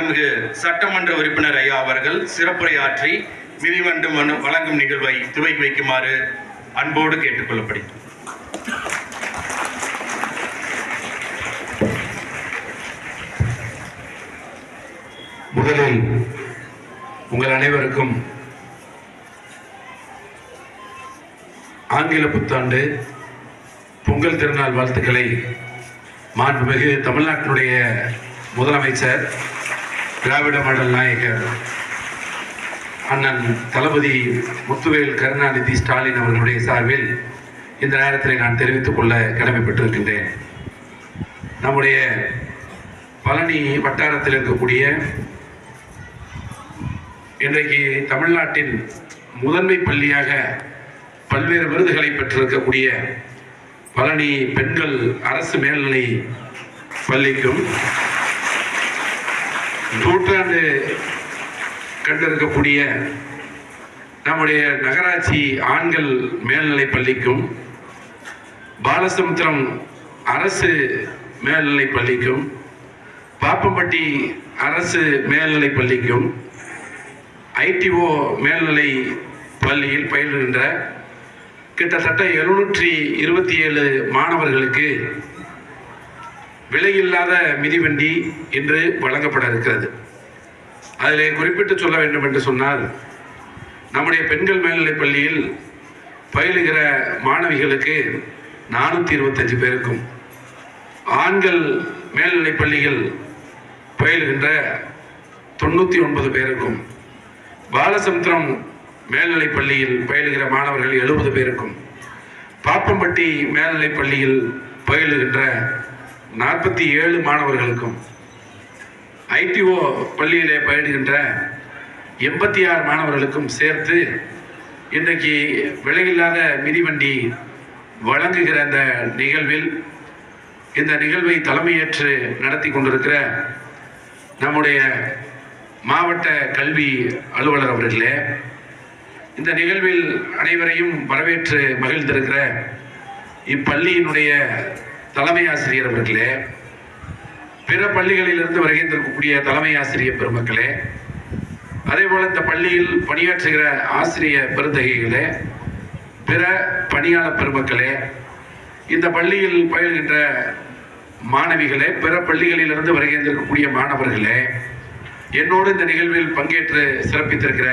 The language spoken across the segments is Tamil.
மாண்புமிகு சட்டமன்ற உறுப்பினர் ஐயா அவர்கள் சிறப்புரையாற்றி மிதிவண்டு வழங்கும் நிகழ்வை துவக்கி வைக்குமாறு அன்போடு கேட்டுக்கொள்ளப்படுகிறது முதலில் உங்கள் அனைவருக்கும் ஆங்கில புத்தாண்டு பொங்கல் திருநாள் வாழ்த்துக்களை மாண்புமிகு தமிழ்நாட்டினுடைய முதலமைச்சர் திராவிட மாடல் நாயகர் அண்ணன் தளபதி முத்துவேல் கருணாநிதி ஸ்டாலின் அவர்களுடைய சார்பில் இந்த நேரத்தில் நான் தெரிவித்துக் கொள்ள கடமைப்பட்டிருக்கின்றேன். நம்முடைய பழனி வட்டாரத்தில் இருக்கக்கூடிய இன்றைக்கு தமிழ்நாட்டின் முதன்மை பள்ளியாக பல்வேறு விருதுகளை பெற்றிருக்கக்கூடிய பழனி பெண்கள் அரசு மேல்நிலை பள்ளிக்கும் நூற்றாண்டு கண்டிருக்கக்கூடிய நம்முடைய நகராட்சி ஆண்கள் மேல்நிலை பள்ளிக்கும் பாலசமுத்திரம் அரசு மேல்நிலை பள்ளிக்கும் பாப்பம்பட்டி அரசு மேல்நிலை பள்ளிக்கும் ஐடிஓ மேல்நிலை பள்ளியில் பயில்கின்ற கிட்டத்தட்ட எழுநூற்றி இருபத்தி ஏழு மாணவர்களுக்கு விலையில்லாத மிதிவண்டி இன்று வழங்கப்பட இருக்கிறது அதில் குறிப்பிட்டு சொல்ல வேண்டும் என்று சொன்னால் நம்முடைய பெண்கள் மேல்நிலைப் பள்ளியில் பயிலுகிற மாணவிகளுக்கு நானூற்றி இருபத்தஞ்சு பேருக்கும் ஆண்கள் மேல்நிலைப் பள்ளியில் பயிலுகின்ற தொண்ணூற்றி ஒன்பது பேருக்கும் பாலசமுத்திரம் மேல்நிலைப் பள்ளியில் பயிலுகிற மாணவர்கள் எழுபது பேருக்கும் பாப்பம்பட்டி மேல்நிலைப் பள்ளியில் பயிலுகின்ற நாற்பத்தி ஏழு மாணவர்களுக்கும் ஐடிஓ பள்ளியிலே பயிடுகின்ற எண்பத்தி ஆறு மாணவர்களுக்கும் சேர்த்து இன்றைக்கு விலையில்லாத மிதிவண்டி வழங்குகிற அந்த நிகழ்வில் இந்த நிகழ்வை தலைமையேற்று நடத்தி கொண்டிருக்கிற நம்முடைய மாவட்ட கல்வி அலுவலர் அவர்களே இந்த நிகழ்வில் அனைவரையும் வரவேற்று மகிழ்ந்திருக்கிற இப்பள்ளியினுடைய தலைமை ஆசிரியர் அவர்களே பிற பள்ளிகளிலிருந்து வருகின்றிருக்கக்கூடிய தலைமை ஆசிரியர் பெருமக்களே அதே போல இந்த பள்ளியில் பணியாற்றுகிற ஆசிரிய பெருந்தகைகளே பிற பணியாளர் பெருமக்களே இந்த பள்ளியில் பயில்கின்ற மாணவிகளே பிற பள்ளிகளிலிருந்து வருகின்றிருக்கக்கூடிய மாணவர்களே என்னோடு இந்த நிகழ்வில் பங்கேற்று சிறப்பித்திருக்கிற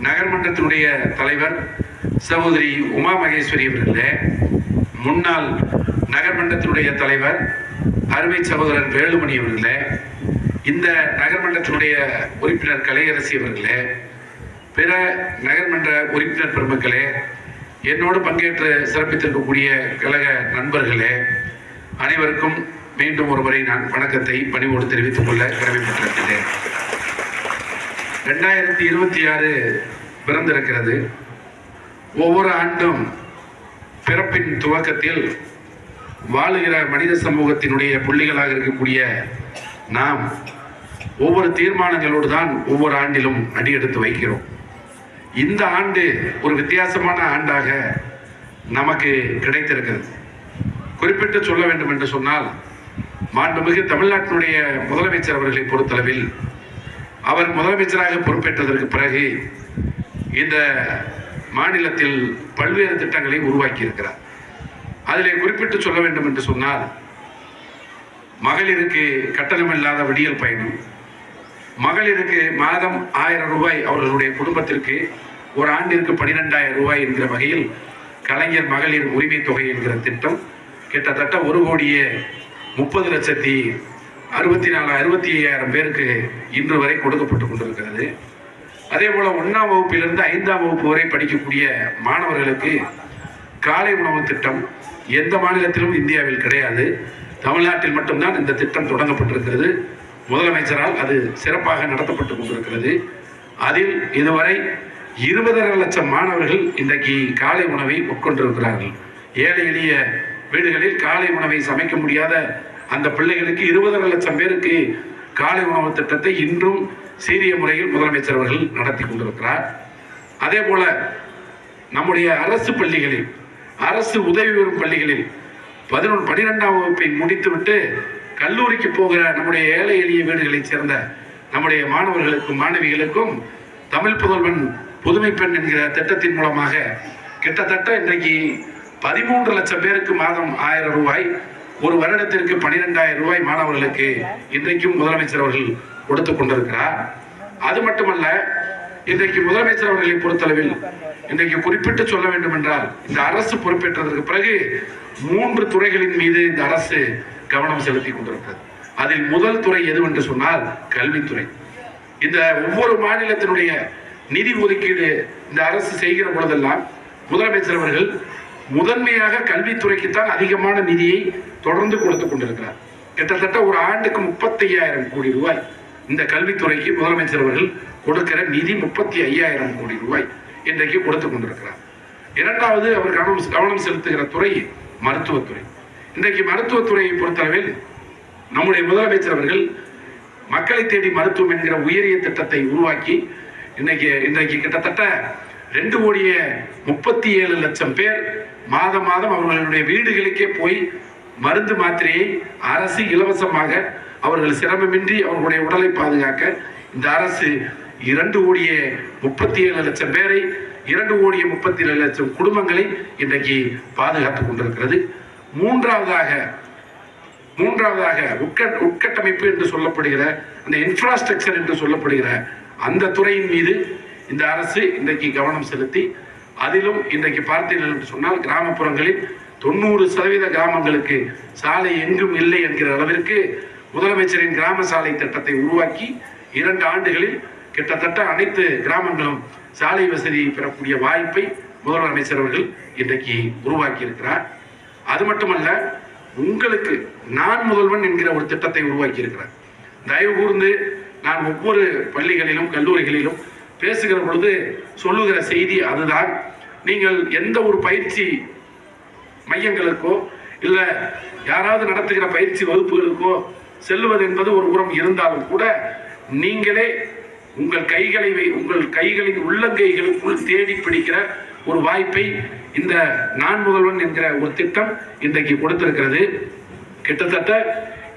நகர்மன்றத்தினுடைய தலைவர் சகோதரி உமா மகேஸ்வரி அவர்களே முன்னாள் நகர்மன்றத்தினுடைய தலைவர் அருமை சகோதரன் வேலுமணி அவர்களே இந்த நகர்மன்றத்தினுடைய உறுப்பினர் கலையரசி அவர்களே பிற நகர்மன்ற உறுப்பினர் பெருமக்களே என்னோடு பங்கேற்று சிறப்பித்திருக்கக்கூடிய கழக நண்பர்களே அனைவருக்கும் மீண்டும் ஒருமுறை நான் வணக்கத்தை பணிவோடு தெரிவித்துக் கொள்ள கடமைப்பட்டிருக்கிறேன் ரெண்டாயிரத்தி இருபத்தி ஆறு பிறந்திருக்கிறது. ஒவ்வொரு ஆண்டும் பிறப்பின் துவக்கத்தில் வாழுகிற மனித சமூகத்தினுடைய புள்ளிகளாக இருக்கக்கூடிய நாம் ஒவ்வொரு தீர்மானங்களோடு தான் ஒவ்வொரு ஆண்டிலும் அடியெடுத்து வைக்கிறோம். இந்த ஆண்டு ஒரு வித்தியாசமான ஆண்டாக நமக்கு கிடைத்திருக்கிறது. குறிப்பிட்டு சொல்ல வேண்டும் என்று சொன்னால் மாண்புமிகு தமிழ்நாட்டினுடைய முதலமைச்சர் அவர்களை பொறுத்தளவில் அவர் முதலமைச்சராக பொறுப்பேற்றதற்கு பிறகு இந்த மாநிலத்தில் பல்வேறு திட்டங்களை உருவாக்கியிருக்கிறார். அதிலே குறிப்பிட்டு சொல்ல வேண்டும் என்று சொன்னால் மகளிருக்கு கட்டணமில்லாத விடியல் பயணம். மகளிருக்கு மாதம் ஆயிரம் ரூபாய் அவர்களுடைய குடும்பத்திற்கு ஒரு ஆண்டிற்கு பனிரெண்டாயிரம் ரூபாய் என்கிற வகையில் கலைஞர் மகளிர் உரிமை தொகை என்கிற திட்டம் கிட்டத்தட்ட ஒரு கோடியே முப்பது லட்சத்தி அறுபத்தி நாலு அறுபத்தி ஐயாயிரம் பேருக்கு இன்று வரை கொடுக்கப்பட்டு கொண்டிருக்கிறது. அதே போல ஒன்றாம் வகுப்பிலிருந்து ஐந்தாம் வகுப்பு வரை படிக்கக்கூடிய மாணவர்களுக்கு காலை உணவு திட்டம் எந்த மாநிலத்திலும் இந்தியாவில் கிடையாது. தமிழ்நாட்டில் மட்டும்தான் இந்த திட்டம் தொடங்கப்பட்டிருக்கிறது. முதலமைச்சரால் அது சிறப்பாக நடத்தப்பட்டு கொண்டிருக்கிறது. அதில் இதுவரை இருபதரை லட்சம் மாணவர்கள் இன்றைக்கு காலை உணவை உட்கொண்டிருக்கிறார்கள். ஏழை எளிய வீடுகளில் காலை உணவை சமைக்க முடியாத அந்த பிள்ளைகளுக்கு இருபதரை லட்சம் பேருக்கு காலை உணவு திட்டத்தை இன்றும் சீரிய முறையில் முதலமைச்சர் அவர்கள் நடத்தி கொண்டிருக்கிறார். அதே போல நம்முடைய அரசு பள்ளிகளில் அரசு உதவி பெறும் பள்ளிகளில் பதினொன்று பனிரெண்டாம் வகுப்பை முடித்துவிட்டு கல்லூரிக்கு போகிற நம்முடைய ஏழை எளிய வீடுகளைச் சேர்ந்த நம்முடைய மாணவர்களுக்கும் மாணவிகளுக்கும் தமிழ் புதல்வன் புதுமை பெண் என்கிற திட்டத்தின் மூலமாக கிட்டத்தட்ட இன்றைக்கு பதிமூன்று லட்சம் பேருக்கு மாதம் ஆயிரம் ரூபாய் ஒரு வருடத்திற்கு பனிரெண்டாயிரம் ரூபாய் மாணவர்களுக்கு இன்றைக்கும் முதலமைச்சர் அவர்கள் கொடுத்து கொண்டிருக்கிறார். அது மட்டுமல்ல இன்றைக்கு முதலமைச்சர் அவர்களை பொறுத்தளவில் இன்றைக்கு குறிப்பிட்டு சொல்ல வேண்டும் என்றால் இந்த அரசு பொறுப்பேற்றதற்கு பிறகு மூன்று துறைகளின் மீது இந்த அரசு கவனம் செலுத்தி கொண்டிருக்கிறது. அதில் முதல் துறை எதுவென்று சொன்னால் கல்வித்துறை. இந்த ஒவ்வொரு மாநிலத்தினுடைய நிதி ஒதுக்கீடு இந்த அரசு செய்கிற பொழுதெல்லாம் முதலமைச்சர் அவர்கள் முதன்மையாக கல்வித்துறைக்குத்தான் அதிகமான நிதியை தொடர்ந்து கொடுத்து கொண்டிருக்கிறார். கிட்டத்தட்ட ஒரு ஆண்டுக்கு முப்பத்தி ஐயாயிரம் கோடி ரூபாய் இந்த கல்வித்துறைக்கு முதலமைச்சர் அவர்கள் கொடுக்கிற நிதி முப்பத்தி ஐயாயிரம் கோடி ரூபாய். இன்றைக்கு கொடுத்து கொண்டிருக்கிறார். இரண்டாவது அவர் கவனம் கவனம் செலுத்துகிற துறை மருத்துவத்துறை இன்றைக்கு மருத்துவத்துறையை பொறுத்தளவில் நம்முடைய முதலமைச்சர் அவர்கள் மக்களை தேடி மருத்துவம் என்கிற உயரிய திட்டத்தை உருவாக்கி இன்னைக்கு இன்றைக்கு கிட்டத்தட்ட ரெண்டு கோடியே முப்பத்தி ஏழு லட்சம் பேர் மாதம் மாதம் அவர்களுடைய வீடுகளுக்கே போய் மருந்து மாத்திரையை அரசு இலவசமாக அவர்கள் சிரமமின்றி அவர்களுடைய உடலை பாதுகாக்க இந்த அரசு இரண்டு கோடியே முப்பத்தி ஏழு லட்சம் பேரை இரண்டு கோடியே முப்பத்தி ஏழு லட்சம் குடும்பங்களை இன்றைக்கு பாதுகாத்துக் கொண்டிருக்கிறது. மூன்றாவதாக மூன்றாவதாக உட்கட் உட்கட்டமைப்பு என்று சொல்லப்படுகிற அந்த இன்ஃப்ராஸ்ட்ரக்சர் என்று சொல்லப்படுகிற அந்த துறையின் மீது இந்த அரசு இன்றைக்கு கவனம் செலுத்தி அதிலும் இன்றைக்கு பார்த்தீர்கள் என்று சொன்னால் கிராமப்புறங்களில் தொண்ணூறு சதவீத கிராமங்களுக்கு சாலை எங்கும் இல்லை என்கிற அளவிற்கு முதலமைச்சரின் கிராம சாலை திட்டத்தை உருவாக்கி இரண்டு ஆண்டுகளில் கிட்டத்தட்ட அனைத்து கிராமங்களும் சாலை வசதி பெறக்கூடிய வாய்ப்பை முதல்வர் அமைச்சர் அவர்கள் இன்றைக்கு உருவாக்கி இருக்கிறார் அது மட்டுமல்ல உங்களுக்கு நான் முதல்வன் என்கிற ஒரு திட்டத்தை உருவாக்கி இருக்கிறார் தயவு கூர்ந்து நான் ஒவ்வொரு பள்ளிகளிலும் கல்லூரிகளிலும் பேசுகிற பொழுது சொல்லுகிற செய்தி அதுதான். நீங்கள் எந்த ஒரு பயிற்சி மையங்களுக்கோ இல்லை யாராவது நடத்துகிற பயிற்சி வகுப்புகளுக்கோ செல்வது என்பது ஒரு உரம் இருந்தாலும் கூட நீங்களே உங்கள் கைகளை வை- உங்கள் கைகளின் உள்ளங்கைகளுக்குள் தேடி பிடிக்கிற ஒரு வாய்ப்பை இந்த நான் முதல்வன் என்கிற ஒரு திட்டம் இன்றைக்கு கொடுத்திருக்கிறது. கிட்டத்தட்ட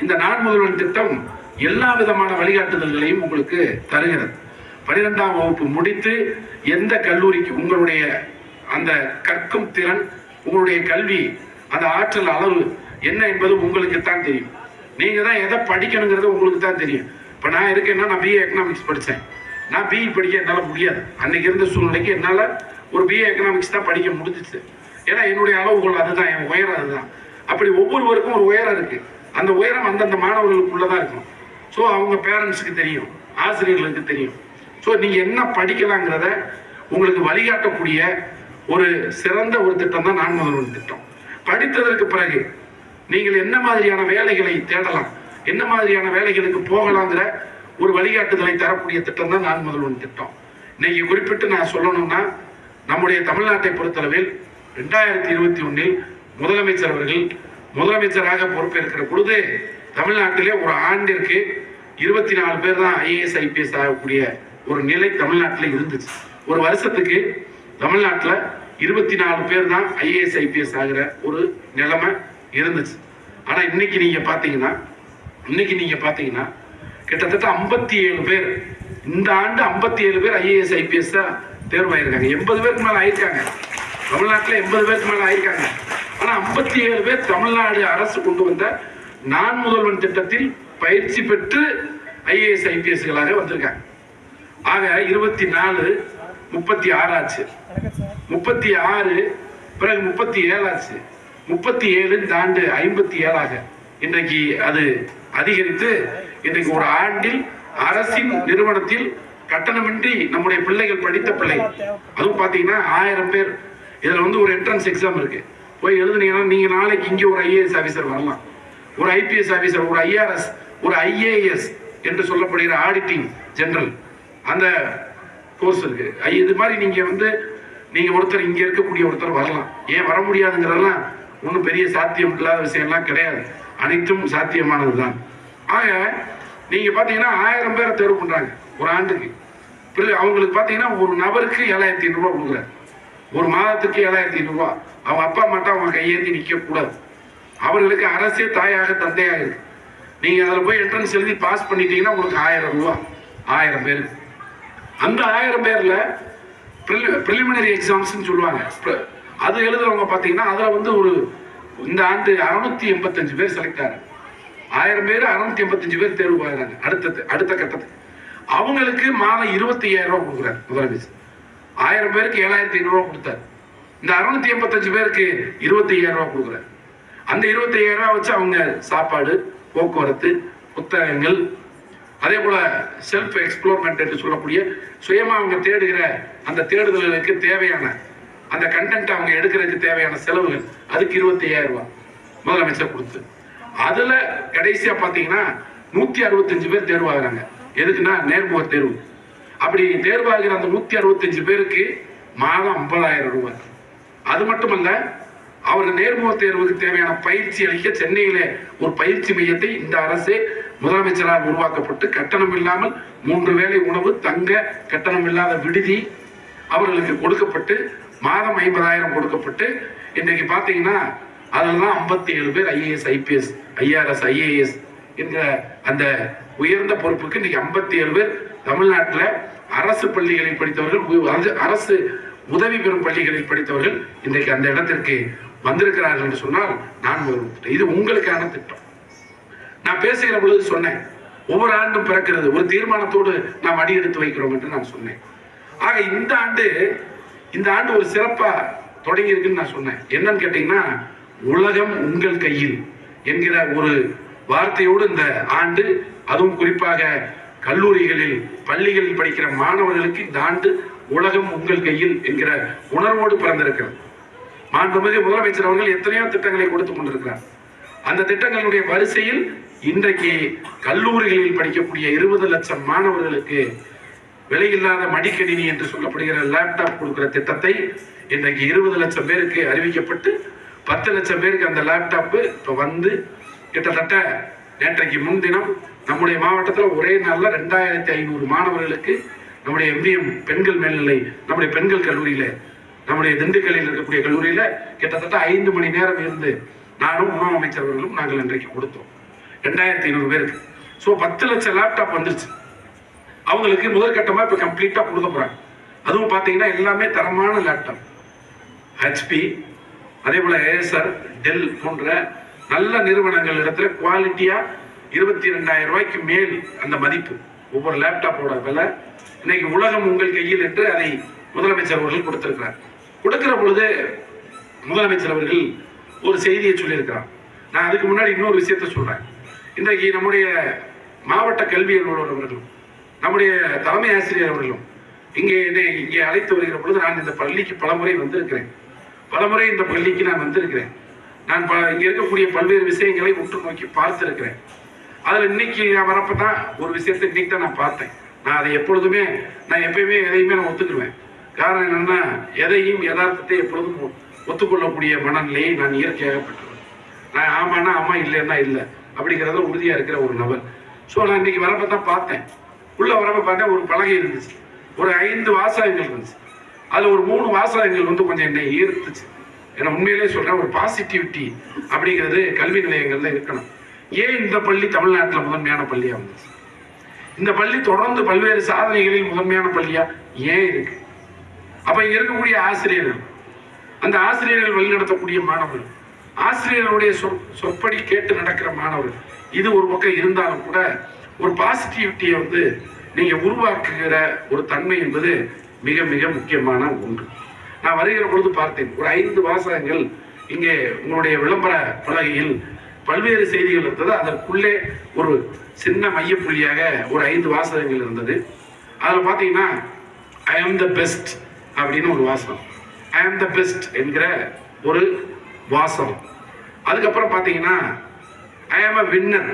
இந்த நான் முதல்வன் திட்டம் எல்லா விதமான வழிகாட்டுதல்களையும் உங்களுக்கு தருகிறது. பனிரெண்டாம் வகுப்பு முடித்து எந்த கல்லூரிக்கு உங்களுடைய அந்த கற்கும் திறன் உங்களுடைய கல்வி அந்த ஆற்றல் அளவு என்ன என்பது உங்களுக்கு தான் தெரியும். நீங்க தான் எதை படிக்கணுங்கிறது உங்களுக்கு தான் தெரியும். இப்போ நான் இருக்கேன்னா நான் பிஏ எக்கனாமிக்ஸ் படித்தேன் நான் பிஇ படிக்க என்னால் முடியாது. அன்னைக்கு இருந்த சூழ்நிலைக்கு என்னால் ஒரு பிஏ எக்கனாமிக்ஸ் தான் படிக்க முடிஞ்சிச்சு. ஏன்னா என்னுடைய அளவுகள் அதுதான் என் உயரம் அதுதான். அப்படி ஒவ்வொருவருக்கும் ஒரு உயரம் இருக்குது அந்த உயரம் அந்தந்த மாணவர்களுக்குள்ளே தான் இருக்கும் ஸோ அவங்க பேரண்ட்ஸுக்கு தெரியும். ஆசிரியர்களுக்கு தெரியும். ஸோ நீங்கள் என்ன படிக்கலாங்கிறத உங்களுக்கு வழிகாட்டக்கூடிய ஒரு சிறந்த ஒரு திட்டம் தான் நான் முதல்வன் திட்டம். படித்ததற்கு பிறகு நீங்கள் என்ன மாதிரியான வேலைகளை தேடலாம்? என்ன மாதிரியான வேலைகளுக்கு போகலாங்கிற ஒரு வழிகாட்டுதலை தரக்கூடிய திட்டம் தான் நான் முதல்வன் திட்டம். இன்னைக்கு குறிப்பிட்டு நான் சொல்லணும்னா நம்முடைய தமிழ்நாட்டை பொறுத்தளவில் ரெண்டாயிரத்தி இருபத்தி ஒன்றில் முதலமைச்சர் அவர்கள் முதலமைச்சராக பொறுப்பேற்கிற பொழுது தமிழ்நாட்டிலே ஒரு ஆண்டிற்கு இருபத்தி நாலு பேர் தான் ஐஏஎஸ் ஐபிஎஸ் ஆகக்கூடிய ஒரு நிலை தமிழ்நாட்டில் இருந்துச்சு. ஒரு வருஷத்துக்கு தமிழ்நாட்டில் இருபத்தி நாலு பேர் தான் ஐஏஎஸ் ஐபிஎஸ் ஆகிற ஒரு நிலைமை இருந்துச்சு. ஆனால் இன்னைக்கு நீங்கள் பார்த்தீங்கன்னா இன்னைக்கு நீங்க பார்த்தீங்கன்னா கிட்டத்தட்ட ஐம்பத்தி ஏழு பேர் இந்த ஆண்டு ஐம்பத்தி ஏழு பேர் ஐஏஎஸ் ஐபிஎஸ் தான் தேர்வாயிருக்காங்க. எண்பது பேருக்கு மேலே ஆயிருக்காங்க. தமிழ்நாட்டில் எண்பது பேருக்கு மேலே ஆயிருக்காங்க. ஆனால் ஐம்பத்தி ஏழு பேர் தமிழ்நாடு அரசு கொண்டு வந்த நான் முதல்வன் திட்டத்தில் பயிற்சி பெற்று ஐஏஎஸ் ஐபிஎஸ்களாக வந்திருக்காங்க. ஆக இருபத்தி நாலு முப்பத்தி ஆறாச்சு முப்பத்தி ஆறு பிறகு முப்பத்தி ஏழாச்சு முப்பத்தி ஏழு இந்த ஆண்டு ஐம்பத்தி ஏழாக இன்றைக்கு அது அதிகரித்து இன்றைக்கு ஒரு ஆண்டில் அரசின் நிறுவனத்தில் கட்டணமின்றி நம்முடைய பிள்ளைகள் படித்த பிள்ளை. அதுவும் பார்த்தீங்கன்னா ஆயிரம் பேர். இதில் வந்து ஒரு என்ட்ரன்ஸ் எக்ஸாம் இருக்கு. போய் எழுதுனீங்கன்னா நீங்க நாளைக்கு இங்கே ஒரு ஐஏஎஸ் ஆஃபீஸர் வரலாம். ஒரு ஐபிஎஸ் ஆஃபீஸர் ஒரு ஐஆர்எஸ் ஒரு ஐஏஎஸ் என்று சொல்லப்படுகிற ஆடிட்டிங் ஜெனரல் அந்த கோர்ஸ் இருக்கு. ஐ- இது மாதிரி நீங்க வந்து நீங்க ஒருத்தர் இங்க இருக்கக்கூடிய ஒருத்தர் வரலாம். ஏன் வர முடியாதுங்கிறதெல்லாம் ஒன்றும் பெரிய சாத்தியம் இல்லாத விஷயம்லாம் கிடையாது. அனைத்தும் சாத்தியமானதுதான். ஆக நீங்க பாத்தீங்கன்னா ஆயிரம் பேரை தேர்வு பண்றாங்க ஒரு ஆண்டுக்கு. பிறகு அவங்களுக்கு பாத்தீங்கன்னா ஒரு நபருக்கு ஏழாயிரத்தி ஐநூறுரூவா கொடுக்குறாரு. ஒரு மாதத்துக்கு ஏழாயிரத்தி ஐநூறுரூவா அவங்க அப்பா அம்மாட்ட அவங்க கையேந்தி நிற்க கூடாது அவர்களுக்கு அரசே தாயாக தந்தையாக இருக்கு. நீங்க அதில் போய் என்ட்ரன்ஸ் எழுதி பாஸ் பண்ணிட்டீங்கன்னா உங்களுக்கு ஆயிரம் ரூபா ஆயிரம் பேர் அந்த ஆயிரம் பேர்ல ப்ரிலிமினரி எக்ஸாம்ஸ்னு சொல்லுவாங்க. அது எழுதுறவங்க பார்த்தீங்கன்னா அதில் வந்து ஒரு இந்த ஆண்டு அறுநூத்தி எண்பத்தஞ்சு பேர் செலக்ட் ஆகிறாங்க ஆயிரம் பேர் அறுநூத்தி எண்பத்தஞ்சு பேர் தேர்வு போகிறாங்க அடுத்தது அடுத்த கட்டத்துக்கு. அவங்களுக்கு மாதம் இருபத்தி ஐயாயிரம் ரூபாய் கொடுக்குறாரு முதலமைச்சர். ஆயிரம் பேருக்கு ஏழாயிரத்தி ஐநூறுரூவா கொடுத்தாரு. இந்த அறுநூத்தி எண்பத்தஞ்சு பேருக்கு இருபத்தி ஐயாயிரம் ரூபாய் கொடுக்குறாரு. அந்த இருபத்தி ஐயாயிரம் ரூபாய் வச்சு அவங்க சாப்பாடு போக்குவரத்து புத்தகங்கள் அதே போல செல்ஃப் எக்ஸ்ப்ளோர்மெண்ட் என்று சொல்லக்கூடிய சுயமா அவங்க தேடுகிற அந்த தேடுதல்களுக்கு தேவையான அந்த கண்டென்ட் அவங்க எடுக்கிறதுக்கு தேவையான செலவுகள் அதுக்கு இருபத்தி ஐயாயிரம் ரூபாய் முதலமைச்சர் கொடுத்து. அதுல கடைசியா பாத்தீங்கன்னா நூத்தி அறுபத்தஞ்சு பேர் தேர்வாகிறாங்க. எதுக்குன்னா நேர்முக தேர்வு. அப்படி தேர்வாகிற அந்த நூத்தி அறுபத்தஞ்சு பேருக்கு மாதம் ஐம்பதாயிரம் ரூபாய். அது மட்டுமல்ல அவர்கள் நேர்முக தேர்வுக்கு தேவையான பயிற்சி அளிக்க சென்னையிலே ஒரு பயிற்சி மையத்தை இந்த அரசே முதலமைச்சரால் உருவாக்கப்பட்டு கட்டணம் இல்லாமல் மூன்று வேளை உணவு தங்க கட்டணம் இல்லாத விடுதி அவர்களுக்கு கொடுக்கப்பட்டு மாதம் ஐம்பதாயிரம் கொடுக்கப்பட்டு இன்றைக்கு பார்த்தீங்கன்னா அதெல்லாம் ஐம்பத்தி ஏழு பேர் ஐஏஎஸ் ஐபிஎஸ் ஐஆர்எஸ் ஐஏஎஸ் என்கிற அந்த உயர்ந்த பொறுப்புக்கு இன்னைக்கு ஐம்பத்தி ஏழு பேர் தமிழ்நாட்டில் அரசு பள்ளிகளில் படித்தவர்கள் அரசு- அரசு உதவி பெறும் பள்ளிகளில் படித்தவர்கள் இன்றைக்கு அந்த இடத்திற்கு வந்திருக்கிறார்கள் என்று சொன்னால் நான் ஒரு இது உங்களுக்கான திட்டம். நான் பேசுகிற பொழுது சொன்னேன். ஒவ்வொரு ஆண்டும் பிறக்கிறது. ஒரு தீர்மானத்தோடு நாம் அடி எடுத்து வைக்கிறோம் என்று நான் சொன்னேன். ஆக இந்த ஆண்டு இந்த ஆண்டு ஒரு சிறப்பா தொடங்கி இருக்குன்னு நான் சொன்னேன். என்னன்னு கேட்டீங்கன்னா உலகம் உங்கள் கையில் என்கிற ஒரு வார்த்தையோடு இந்த ஆண்டு அதுவும் குறிப்பாக கல்லூரிகளில் பள்ளிகளில் படிக்கிற மாணவர்களுக்கு இந்த ஆண்டு உலகம் உங்கள் கையில் என்கிற உணர்வோடு பிறந்திருக்கிறது. மாண்புமிகு முதலமைச்சர் அவர்கள் எத்தனையோ திட்டங்களை கொடுத்து கொண்டிருக்கிறார். அந்த திட்டங்களுடைய வரிசையில் இன்றைக்கு கல்லூரிகளில் படிக்கக்கூடிய இருபது லட்சம் மாணவர்களுக்கு விலையில்லாத மடிக்கணினி என்று சொல்லப்படுகிற லேப்டாப் கொடுக்கிற திட்டத்தை இன்றைக்கு இருபது லட்சம் பேருக்கு அறிவிக்கப்பட்டு பத்து லட்சம் பேருக்கு அந்த லேப்டாப்பு இப்போ வந்து கிட்டத்தட்ட நேற்றைக்கு முன்தினம் நம்முடைய மாவட்டத்தில் ஒரே நாளில் ரெண்டாயிரத்தி ஐநூறு மாணவர்களுக்கு நம்முடைய எம்பிஎம் பெண்கள் மேல்நிலை நம்முடைய பெண்கள் கல்லூரியில் நம்முடைய திண்டுக்கல்லில் இருக்கக்கூடிய கல்லூரியில் கிட்டத்தட்ட ஐந்து மணி நேரம் இருந்து நானும் உணவு அமைச்சர் அவர்களும் நாங்கள் இன்றைக்கு கொடுத்தோம். ரெண்டாயிரத்தி ஐநூறு பேருக்கு. ஸோ பத்து லட்சம் லேப்டாப் வந்துருச்சு. அவங்களுக்கு முதற்கட்டமாக இப்போ கம்ப்ளீட்டாக கொடுக்க போகிறாங்க அதுவும் பார்த்தீங்கன்னா எல்லாமே தரமான லேப்டாப் ஹெச்பி அதே போல் ஏசர் டெல் போன்ற நல்ல நிறுவனங்கள் இடத்துல குவாலிட்டியாக இருபத்தி ரெண்டாயிரம் ரூபாய்க்கு மேல் அந்த மதிப்பு. ஒவ்வொரு லேப்டாப்போட விலை. இன்னைக்கு உலகம் உங்கள் கையில் என்று அதை முதலமைச்சர் அவர்கள் கொடுத்திருக்கிறார். கொடுக்கிற பொழுது முதலமைச்சர் அவர்கள் ஒரு செய்தியை சொல்லியிருக்கிறார். நான் அதுக்கு முன்னாடி இன்னொரு விஷயத்த சொல்கிறேன் இன்றைக்கு நம்முடைய மாவட்ட கல்வி அலுவலர் அவர்களும் நம்முடைய தலைமை ஆசிரியர் அவர்களும் இங்கே என்னை இங்கே அழைத்து வருகிற பொழுது நான் இந்த பள்ளிக்கு பலமுறை வந்திருக்கிறேன். பலமுறை இந்த பள்ளிக்கு நான் வந்திருக்கிறேன். நான் ப இங்கே இருக்கக்கூடிய பல்வேறு விஷயங்களை உற்று நோக்கி பார்த்துருக்கிறேன். அதில் இன்னைக்கு நான் வரப்போ தான் ஒரு விஷயத்தை இன்னைக்கு தான் நான் பார்த்தேன். நான் அதை எப்பொழுதுமே நான் எப்பயுமே எதையுமே நான் ஒத்துக்கிடுவேன். காரணம் என்னென்னா எதையும் யதார்த்தத்தை எப்பொழுதும் ஒத்துக்கொள்ளக்கூடிய மனநிலையை நான் இயற்கையாக பெற்றுவேன் நான் ஆமான்னா ஆமா இல்லைன்னா இல்லை அப்படிங்கிறத உறுதியாக இருக்கிற ஒரு நபர். ஸோ நான் இன்னைக்கு வரப்போ தான் பார்த்தேன். உள்ள வரப்ப பார்த்தா ஒரு பலகை இருந்துச்சு. ஒரு ஐந்து வாசகங்கள் இருந்துச்சு. அதில் ஒரு மூணு வாசகங்கள் வந்து கொஞ்சம் என்னை ஈர்த்துச்சு. ஏன்னா உண்மையிலே சொல்கிறேன் ஒரு பாசிட்டிவிட்டி அப்படிங்கிறது கல்வி நிலையங்கள்ல இருக்கணும். ஏன் இந்த பள்ளி தமிழ்நாட்டில் முதன்மையான பள்ளியா வந்துச்சு இந்த பள்ளி தொடர்ந்து பல்வேறு சாதனைகளில் முதன்மையான பள்ளியா ஏன் இருக்கு? அப்ப இங்க இருக்கக்கூடிய ஆசிரியர்கள் அந்த ஆசிரியர்கள் வழிநடத்தக்கூடிய மாணவர்கள் ஆசிரியர்களுடைய சொற்படி கேட்டு நடக்கிற மாணவர்கள் இது ஒரு பக்கம் இருந்தாலும் கூட ஒரு பாசிட்டிவிட்டியை வந்து நீங்கள் உருவாக்குகிற ஒரு தன்மை என்பது மிக மிக முக்கியமான ஒன்று. நான் வருகிற பொழுது பார்த்தேன் ஒரு ஐந்து வாசகங்கள் இங்கே உங்களுடைய விளம்பர பலகையில் பல்வேறு செய்திகள் இருந்தது. அதற்குள்ளே ஒரு சின்ன மையப்புள்ளியாக ஒரு ஐந்து வாசகங்கள் இருந்தது. அதில் பார்த்தீங்கன்னா ஐ ஆம் த பெஸ்ட் அப்படின்னு ஒரு வாசகம். ஐ ஆம் த பெஸ்ட் என்கிற ஒரு வாசகம். அதுக்கப்புறம் பார்த்தீங்கன்னா ஐ ஆம் அ வின்னர்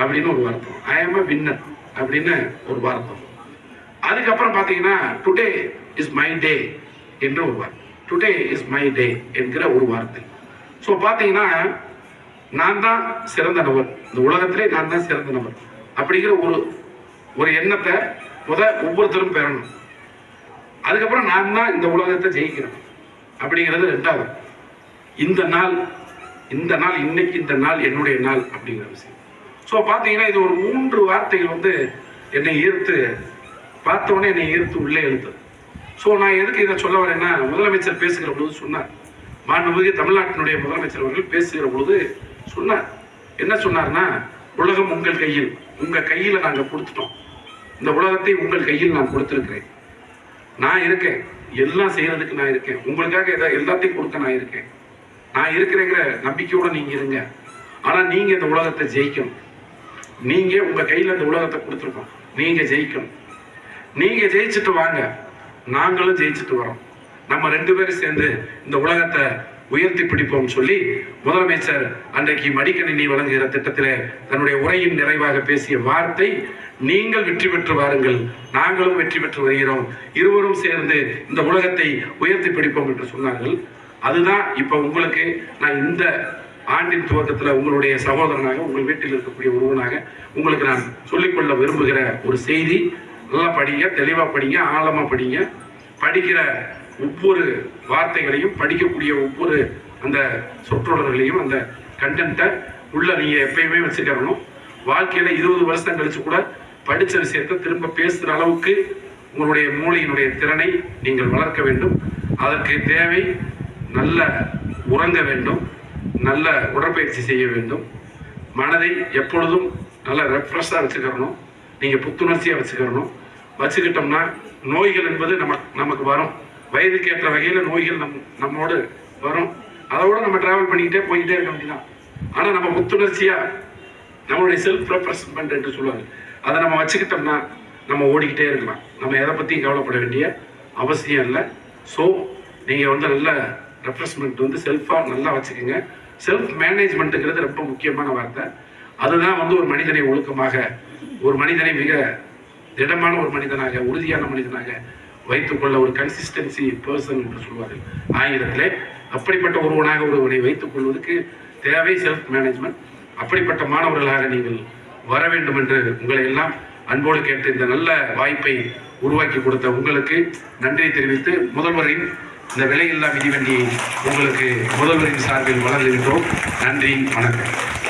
அப்படின்னு ஒரு வார்த்தம். ஐ ஆம் அ வின்னர் அப்படின்னு ஒரு வார்த்தம். அதுக்கப்புறம் பார்த்தீங்கன்னா டுடே இஸ் மை டே என்ற ஒரு வார்த்தை. டுடே இஸ் மை டே என்கிற ஒரு வார்த்தை. ஸோ பார்த்தீங்கன்னா நான் தான் சிறந்த நபர். இந்த உலகத்திலே நான் தான் சிறந்த நபர். அப்படிங்கிற ஒரு ஒரு எண்ணத்தை முத ஒவ்வொருத்தரும் பெறணும். அதுக்கப்புறம் நான் தான் இந்த உலகத்தை ஜெயிக்கிறேன் அப்படிங்கிறது ரெண்டாவது. இந்த நாள் இந்த நாள் இன்னைக்கு இந்த நாள் என்னுடைய நாள் அப்படிங்கிற விஷயம். ஸோ பார்த்தீங்கன்னா இது ஒரு மூன்று வார்த்தைகள் வந்து என்னை ஈர்த்து பார்த்த உடனே என்னை ஈர்த்து உள்ளே இழுத்தது ஸோ நான் எதுக்கு இதை சொல்ல வரேன்னா முதலமைச்சர் பேசுகிற பொழுது சொன்னார். மாண்புமிகு தமிழ்நாட்டினுடைய முதலமைச்சர் அவர்கள் பேசுகிற பொழுது சொன்னார். என்ன சொன்னார்னா உலகம் உங்கள் கையில் உங்கள் கையில் நாங்கள் கொடுத்துட்டோம். இந்த உலகத்தை உங்கள் கையில் நான் கொடுத்துருக்கிறேன். நான் இருக்கேன். எல்லாம் செய்யறதுக்கு நான் இருக்கேன். உங்களுக்காக எதா எல்லாத்தையும் கொடுக்க நான் இருக்கேன். நான் இருக்கிறேங்கிற நம்பிக்கையோட நீங்க இருங்க. ஆனா நீங்க இந்த உலகத்தை ஜெயிக்கணும். நீங்க உங்க கையில இந்த உலகத்தை கொடுத்துருக்கோம். நீங்க ஜெயிக்கணும். நீங்க ஜெயிச்சுட்டு வாங்க. நாங்களும் ஜெயிச்சுட்டு வரோம். நம்ம ரெண்டு பேரும் சேர்ந்து இந்த உலகத்தை உயர்த்தி பிடிப்போம் சொல்லி முதலமைச்சர் அன்றைக்கு மடிக்கணினி வழங்குகிற திட்டத்தில் தன்னுடைய உரையின் நிறைவாக பேசிய வார்த்தை நீங்கள் வெற்றி பெற்று வாருங்கள். நாங்களும் வெற்றி பெற்று வருகிறோம். இருவரும் சேர்ந்து இந்த உலகத்தை உயர்த்தி பிடிப்போம் என்று சொன்னார்கள். அதுதான் இப்போ உங்களுக்கு நான் இந்த ஆண்டின் துவக்கத்துல உங்களுடைய சகோதரனாக உங்கள் வீட்டில் இருக்கக்கூடிய ஒருவனாக உங்களுக்கு நான் சொல்லிக்கொள்ள விரும்புகிற ஒரு செய்தி. நல்லா படிங்க தெளிவா படிங்க ஆழமா படிங்க. படிக்கிற ஒவ்வொரு வார்த்தைகளையும் படிக்கக்கூடிய ஒவ்வொரு அந்த சொற்றொடர்களையும் அந்த கண்டென்ட்டை உள்ள நீங்க எப்பயுமே வச்சுக்கிறணும் வாழ்க்கையில இருபது வருஷம் கழிச்சு கூட படிச்ச விஷயத்தை திரும்ப பேசுற அளவுக்கு உங்களுடைய மூளையினுடைய திறனை நீங்கள் வளர்க்க வேண்டும். அதற்கு தேவை நல்ல உறங்க வேண்டும். நல்ல உடற்பயிற்சி செய்ய வேண்டும். மனதை எப்பொழுதும் நல்ல ரெஃப்ரெஷ்ஷாக வச்சுக்கிறணும். நீங்கள் புத்துணர்ச்சியாக வச்சுக்கிறணும். வச்சுக்கிட்டோம்னா நோய்கள் என்பது நமக்கு நமக்கு வரும். வயதுக்கு ஏற்ற வகையில் நோய்கள் நம் நம்மோடு வரும். அதோட நம்ம ட்ராவல் பண்ணிக்கிட்டே போய்கிட்டே இருக்க வேண்டியதான் ஆனால் நம்ம புத்துணர்ச்சியாக நம்மளுடைய செல்ஃப் ரெப்ரசன்மெண்ட் என்று சொல்லுவாங்க. அதை நம்ம வச்சுக்கிட்டோம்னா நம்ம ஓடிக்கிட்டே இருக்கலாம். நம்ம எதை பற்றியும் கவலைப்பட வேண்டிய அவசியம் இல்லை. ஸோ நீங்கள் வந்து நல்ல ரெஃப்ரெஷ்மெண்ட் வந்து செல்ஃபாக நல்லா வச்சுக்கோங்க. செல்ஃப் மேனேஜ்மெண்ட்டுங்கிறது ரொம்ப முக்கியமான வார்த்தை. அதுதான் வந்து ஒரு மனிதனை ஒழுக்கமாக ஒரு மனிதனை மிக திடமான ஒரு மனிதனாக உறுதியான மனிதனாக வைத்துக்கொள்ள ஒரு கன்சிஸ்டன்சி பர்சன் என்று சொல்வார்கள். ஆங்கிலத்திலே அப்படிப்பட்ட ஒருவனாக ஒருவனை வைத்துக் கொள்வதற்கு தேவை செல்ஃப் மேனேஜ்மெண்ட் அப்படிப்பட்ட மாணவர்களாக நீங்கள் வர வேண்டும் என்று உங்களை எல்லாம் அன்போடு கேட்டு இந்த நல்ல வாய்ப்பை உருவாக்கி கொடுத்த உங்களுக்கு நன்றி தெரிவித்து முதல்வரின் இந்த விலையில்லா மிதிவண்டியை உங்களுக்கு முதல்வரின் சார்பில் வழங்குகின்றோம். நன்றி வணக்கம்.